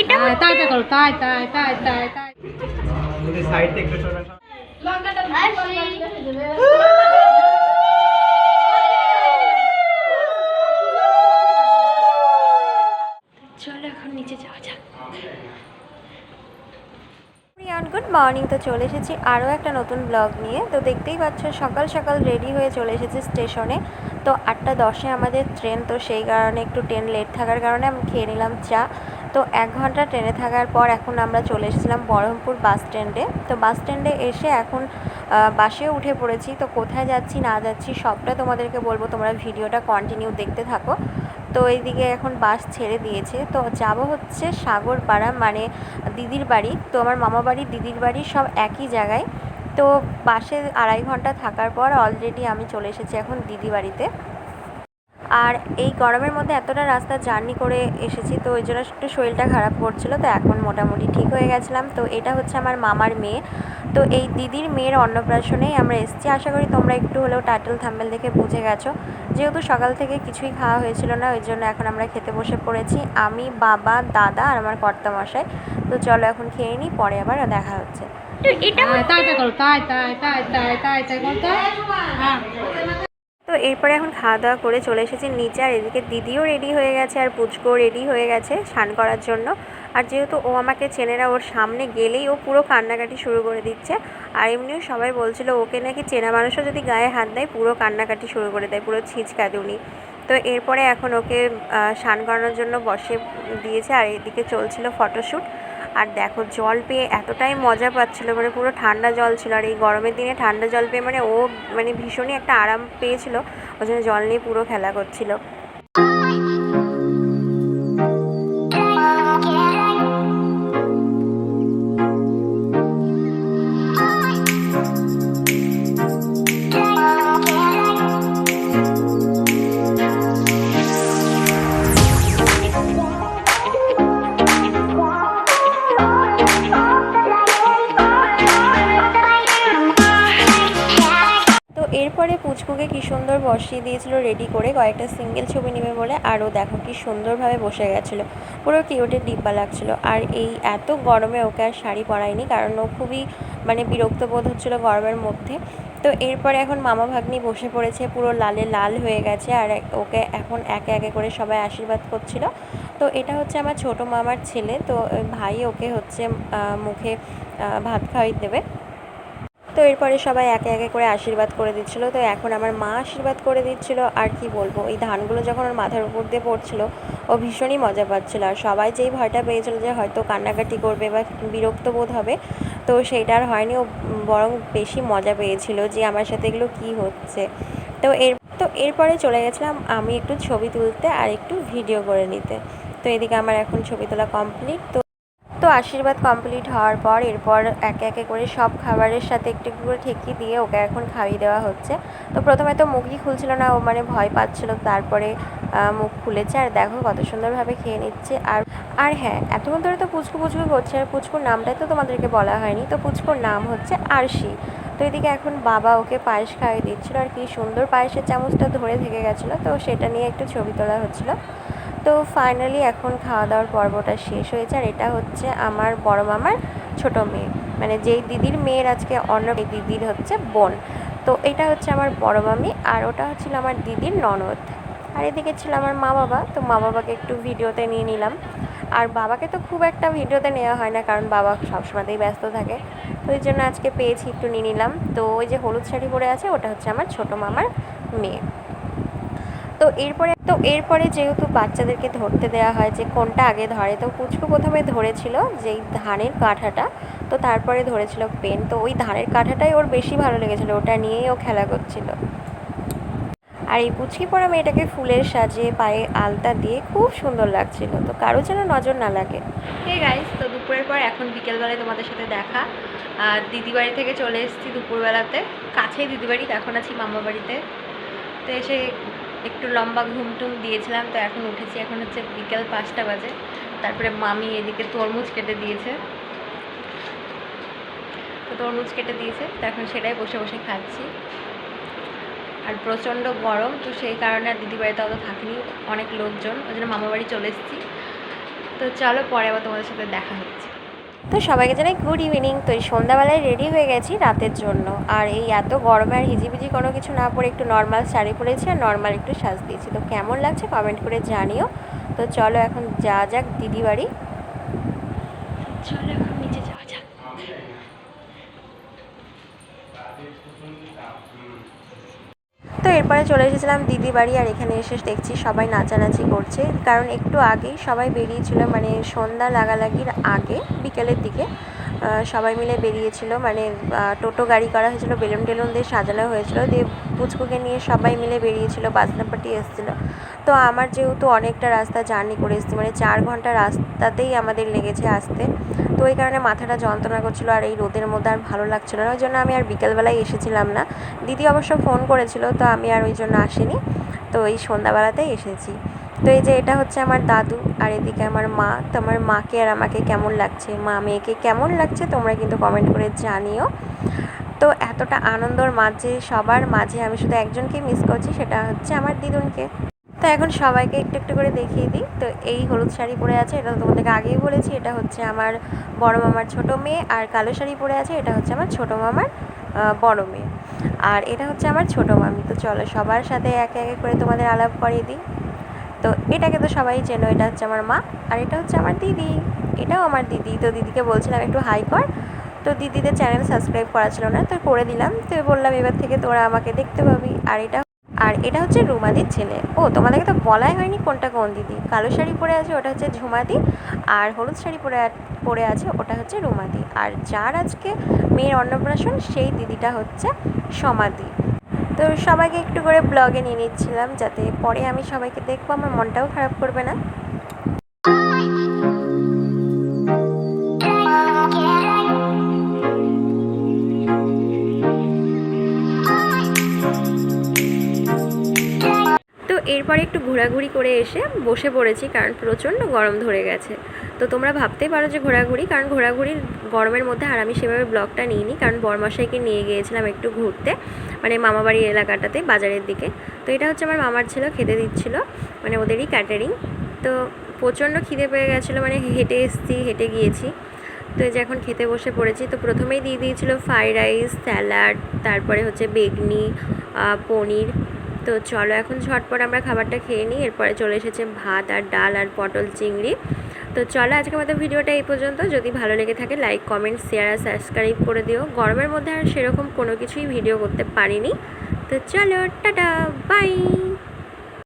এটা হ্যাঁ, তাই তাই করো তাই তাই তাই তাই তাই। যদি সাইড থেকে একটু সরবেন চলো এখন নিচে যাওয়া যাক। গুড মর্নিং তো চলে এসেছি আরও একটা নতুন ব্লগ নিয়ে। তো দেখতেই পাচ্ছ সকাল সকাল রেডি হয়ে চলে এসেছি স্টেশনে। তো আটটা দশে আমাদের ট্রেন তো সেই কারণে একটু ট্রেন লেট থাকার কারণে আমি খেয়ে নিলাম চা। তো এক ঘণ্টা ট্রেনে থাকার পর এখন আমরা চলে এসেছিলাম বহরমপুর বাস স্ট্যান্ডে। তো বাস স্ট্যান্ডে এসে এখন বাসে উঠে পড়েছি। তো কোথায় যাচ্ছি, না যাচ্ছি, সবটা তোমাদেরকে বলব। তোমরা ভিডিওটা কন্টিনিউ দেখতে থাকো। তো এইদিকে এখন বাস ছেড়ে দিয়েছে। তো যাব হচ্ছে সাগরপাড়া মানে দিদির বাড়ি। তো আমার মামা বাড়ি, দিদির বাড়ি সব একই জায়গায়। তো বাসে আড়াই ঘণ্টা থাকার পর অলরেডি আমি চলে এসেছি এখন দিদি বাড়িতে। আর এই গরমের মধ্যে এতটা রাস্তা জার্নি করে এসেছি তো ওই জন্য একটু শরীরটা খারাপ করছিল তো এখন মোটামুটি ঠিক হয়ে গেছিলাম তো এটা হচ্ছে আমার মামার মেয়ে তো এই দিদির মেয়ের অন্নপ্রাশনেই আমরা এসেছি আশা করি তোমরা একটু হলেও টাইটেল থাম্বেল দেখে বুঝে গেছো যেহেতু সকাল থেকে কিছুই খাওয়া হয়েছিল না ওই জন্য এখন আমরা খেতে বসে পড়েছি আমি বাবা দাদা আর আমার কর্তামশাই তো চলো এখন খেয়ে নিই পরে আবার দেখা হচ্ছে এটা হ্যাঁ, তাই তাই তাই তাই তাই তাই তাই তাই তাই হ্যাঁ তো এরপরে এখন খাওয়া দাওয়া করে চলে এসেছি নিচে, আর এদিকে দিদিও রেডি হয়ে গেছে, আর পুচকো রেডি হয়ে গেছে স্নান করার জন্য। আর যেহেতু ও আমাকে চেনে না, ওর সামনে গেলেই ও পুরো কান্নাকাটি শুরু করে দিচ্ছে। আর এমনিও সবাই বলছিল ওকে নাকি চেনা মানুষও যদি গায়ে হাত দেয়, পুরো কান্নাকাটি শুরু করে দেয়, পুরো ছিঁচকাতে উনি। তো এরপরে এখন ওকে স্নান করানোর জন্য বসে দিয়েছে, আর এদিকে চলছিল ফটোশ্যুট আর দেখো জল পেয়ে এতটাই মজা পাচ্ছিল মানে পুরো ঠান্ডা জল ছিল। আর এই গরমের দিনে ঠান্ডা জল পেয়ে মানে ও মানে ভীষণই একটা আরাম পেয়েছিল। ওই জন্য জল নিয়ে পুরো খেলা করছিল। পুচকুকে কি সুন্দর বসিয়ে দিয়েছিল রেডি করে কয়েকটা সিঙ্গেল ছবি নেবে বলে। আরও দেখো কি সুন্দরভাবে বসে গেছিল। পুরো কিউটের ডিব্বা লাগছিল। আর এই এত গরমে ওকে আর শাড়ি পরায়নি, কারণ ও খুবই মানে বিরক্ত বোধ হচ্ছিল গরমের মধ্যে। তো এরপরে এখন মামা ভাগ্নি বসে পড়েছে, পুরো লালে লাল হয়ে গেছে আর ওকে এখন একে একে করে সবাই আশীর্বাদ করছিল। তো এটা হচ্ছে আমার ছোট মামার ছেলে, তো ভাই ওকে হচ্ছে মুখে ভাত খাওয়াই দেবে। তো এরপরে সবাই একে একে করে আশীর্বাদ করে দিচ্ছিল। তো এখন আমার মা আশীর্বাদ করে দিচ্ছিল। আর কি বলব, এই ধানগুলো যখন ওর মাথার উপর দিয়ে পড়ছিল, ও ভীষণই মজা পাচ্ছিল। আর সবাই যেই ভয়টা পেয়েছিল যে হয়তো কান্নাকাটি করবে বা বিরক্ত বোধ হবে, তো সেইটা আর হয়নি। ও বরং বেশি মজা পেয়েছিল যে আমার সাথে এগুলো কি হচ্ছে। তো এর, তো এরপরে চলে গেছিলাম আমি একটু ছবি তুলতে আর একটু ভিডিও করে নিতে। তো এদিকে আমার এখন ছবি তোলা কমপ্লিট। তো আশীর্বাদ কমপ্লিট হওয়ার পর এরপর একে একে করে সব খাবারের সাথে একটু একটু করে ঠেকিয়ে দিয়ে ওকে এখন খাইয়ে দেওয়া হচ্ছে। তো প্রথমে তো মুখই খুলছিল না, ও মানে ভয় পাচ্ছিল, তারপরে মুখ খুলেছে। আর দেখো কত সুন্দরভাবে খেয়ে নিচ্ছে। আর আর হ্যাঁ এতক্ষণ ধরে তো পুচকু পুচকু করছে। আর পুচকুর নামটাই তো তোমাদেরকে বলা হয়নি। তো পুচকুর নাম হচ্ছে আরশি। তো এদিকে এখন বাবা ওকে পায়েস খাইয়ে দিচ্ছিল। আর কি সুন্দর পায়েসের চামচটা ধরে থেকে গেছিল। তো সেটা নিয়ে একটু ছবি তোলা হচ্ছিল। তো ফাইনালি এখন খাওয়া দাওয়ার পর্বটা শেষ হয়েছে আর এটা হচ্ছে আমার বড় মামার ছোট মেয়ে। মানে যেই দিদির মেয়ের আজকে অন্য দিদির হচ্ছে বোন। তো এটা হচ্ছে আমার বড় মামি আর ওটা হচ্ছিল আমার দিদির ননদ। আর এদিকে ছিল আমার মা বাবা, তো মা বাবাকে একটু ভিডিওতে নিয়ে নিলাম। আর বাবাকে তো খুব একটা ভিডিওতে নেওয়া হয় না, কারণ বাবা সবসময়তেই ব্যস্ত থাকে। তো ওই জন্য আজকে পেয়েছি একটু নিয়ে নিলাম। তো ওই যে হলুদ শাড়ি পরে আছে, ওটা হচ্ছে আমার ছোট মামার মেয়ে। তো এরপরে তো এরপরে যেহেতু বাচ্চাদেরকে ধরতে দেওয়া হয় যে কোনটা আগে ধরে, তো পুচকু প্রথমে ধরেছিল যেই ধানের কাঁঠাটা, তো তারপরে ধরেছিল পেন, তো ওই ধানের কাঁঠাটাই ওর বেশি ভালো লেগেছিল, ওটা নিয়েই ও খেলা করছিল। আর এই পুচকি পরা মেয়েটাকে ফুলের সাজিয়ে পায়ে আলতা দিয়ে খুব সুন্দর লাগছিল, তো কারও যেন নজর না লাগে। হে গাইস তো দুপুরের পর এখন বিকেলবেলায় তোমাদের সাথে দেখা। আর দিদি বাড়ি থেকে চলে এসেছি দুপুরবেলাতে, কাছেই দিদি বাড়ি এখন আছি মামা বাড়িতে তো এসে একটু লম্বা ঘুম টুম দিয়েছিলাম, তো এখন উঠেছি। এখন হচ্ছে বিকেল পাঁচটা বাজে। তারপরে মামি এদিকে তরমুজ কেটে দিয়েছে। তো তরমুজ কেটে দিয়েছে, তো এখন সেটাই বসে বসে খাচ্ছি। আর প্রচণ্ড গরম, তো সেই কারণে আর দিদি বাড়িতে অত থাকিনি, অনেক লোকজন। ওই জন্য মামা বাড়ি চলে এসেছি। তো চলো পরে আবার তোমাদের সাথে দেখা হচ্ছে। তো সবাইকে জানাই গুড ইভিনিং তো এই সন্ধ্যাবেলায় রেডি হয়ে গেছি রাতের জন্য। আর এই এত গরমে আর হিজিবিজি কোনো কিছু না পরে একটু নর্মাল শাড়ি পরেছি আর নর্মাল একটু সাজ দিয়েছি। তো কেমন লাগছে কমেন্ট করে জানিও। তো চলো এখন যা যাক দিদি বাড়ি চলো এখন নিচে যাওয়া যাক তো এরপরে চলে এসেছিলাম দিদি বাড়ি আর এখানে এসে দেখছি সবাই নাচানাচি করছে। কারণ একটু আগেই সবাই বেরিয়েছিল মানে সন্ধ্যা লাগালাগির আগে, বিকেলের দিকে সবাই মিলে বেরিয়েছিল মানে টোটো গাড়ি করা হয়েছিল, বেলুন টেলুন দিয়ে সাজানো হয়েছিল, দিয়ে পুচকুকে নিয়ে সবাই মিলে বেরিয়েছিল বাজনাপাটি এসেছিল। তো আমার যেহেতু অনেকটা রাস্তা জার্নি করে এসেছি মানে চার ঘণ্টা রাস্তাতেই আমাদের লেগেছে আসতে। তো ওই কারণে মাথাটা যন্ত্রণা করছিল আর এই রোদের মধ্যে আর ভালো লাগছিল না। ওই জন্য আমি আর বিকেলবেলায় এসেছিলাম না। দিদি অবশ্য ফোন করেছিল, তো আমি আর ওই জন্য আসিনি। তো এই সন্ধ্যাবেলাতেই এসেছি। তো এই যে এটা হচ্ছে আমার দাদু আর এদিকে আমার মা। তো আমার মাকে আর আমাকে কেমন লাগছে? মা মেয়েকে কেমন লাগছে? তোমরা কিন্তু কমেন্ট করে জানিও। তো এতটা আনন্দর মাঝে, সবার মাঝে আমি শুধু একজনকেই মিস করছি, সেটা হচ্ছে আমার দিদুনকে। তো এখন সবাইকে একটু একটু করে দেখিয়ে দিই। তো এই হলুদ শাড়ি পরে আছে, এটা তোমাদেরকে আগেই বলেছি, এটা হচ্ছে আমার বড় মামার ছোট মেয়ে, আর কালো শাড়ি পরে আছে, এটা হচ্ছে আমার ছোট মামার বড় মেয়ে। আর এটা হচ্ছে আমার ছোট মামি। তো চলো সবার সাথে একে একে করে তোমাদের আলাপ করিয়ে দিই। তো এটাকে তো সবাই চেনো, এটা হচ্ছে আমার মা, আর এটা হচ্ছে আমার দিদি। এটাও আমার দিদি। তো দিদিকে বলছিলাম, একটু হাই কর। তো দিদিদের চ্যানেল সাবস্ক্রাইব করা ছিল না, তো করে দিলাম। তো বললাম, এবার থেকে তোরা আমাকে দেখতে পাবি। আর এটা আর এটা হচ্ছে রুমাদির ছেলে। ও, তোমাদেরকে তো বলাই হয়নি কোনটা কোন দিদি। কালো শাড়ি পরে আছে, ওটা হচ্ছে ঝুমাদি। আর হলুদ শাড়ি পরে পরে আছে, ওটা হচ্ছে রুমাদি। আর যার আজকে মেয়ের অন্নপ্রাশন, সেই দিদিটা হচ্ছে সমাধি তো সবাইকে একটু করে ব্লগে নিয়ে নিচ্ছিলাম, যাতে পরে আমি সবাইকে দেখব, আমার মনটাও খারাপ করবে না। এরপরে একটু ঘোরাঘুরি করে এসে বসে পড়েছি, কারণ প্রচণ্ড গরম ধরে গেছে। তো তোমরা ভাবতেই পারো যে ঘোরাঘুরি, কারণ ঘোরাঘুরির গরমের মধ্যে আর আমি সেভাবে ব্লগটা নিইনি, কারণ বরমশাইকে নিয়ে গিয়েছিলাম একটু ঘুরতে মানে মামাবাড়ির এলাকাটাতে, বাজারের দিকে। তো এটা হচ্ছে আমার মামার ছিল, খেতে দিচ্ছিল মানে ওদেরই ক্যাটারিং তো প্রচণ্ড খিদে পেয়ে গেছিল মানে হেঁটে এসেছি, হেঁটে গিয়েছি। তো এই যে এখন খেতে বসে পড়েছি, তো প্রথমেই দিয়ে দিয়েছিলো ফ্রাইড রাইস স্যালাড তারপরে হচ্ছে বেগনি পনির। তো চলো এখন ঝটপট আমরা খাবারটা খেয়ে নিই, এরপরে চলে এসেছে ভাত আর ডাল আর পটল চিংড়ি। তো চলো আজকে আমাদের ভিডিওটা এই পর্যন্ত। যদি ভালো লেগে থাকে লাইক কমেন্ট শেয়ার আর সাবস্ক্রাইব করে দিও। গরমের মধ্যে আর সেরকম কোনো কিছুই ভিডিও করতে পারিনি। তো চলো, টাটা বাই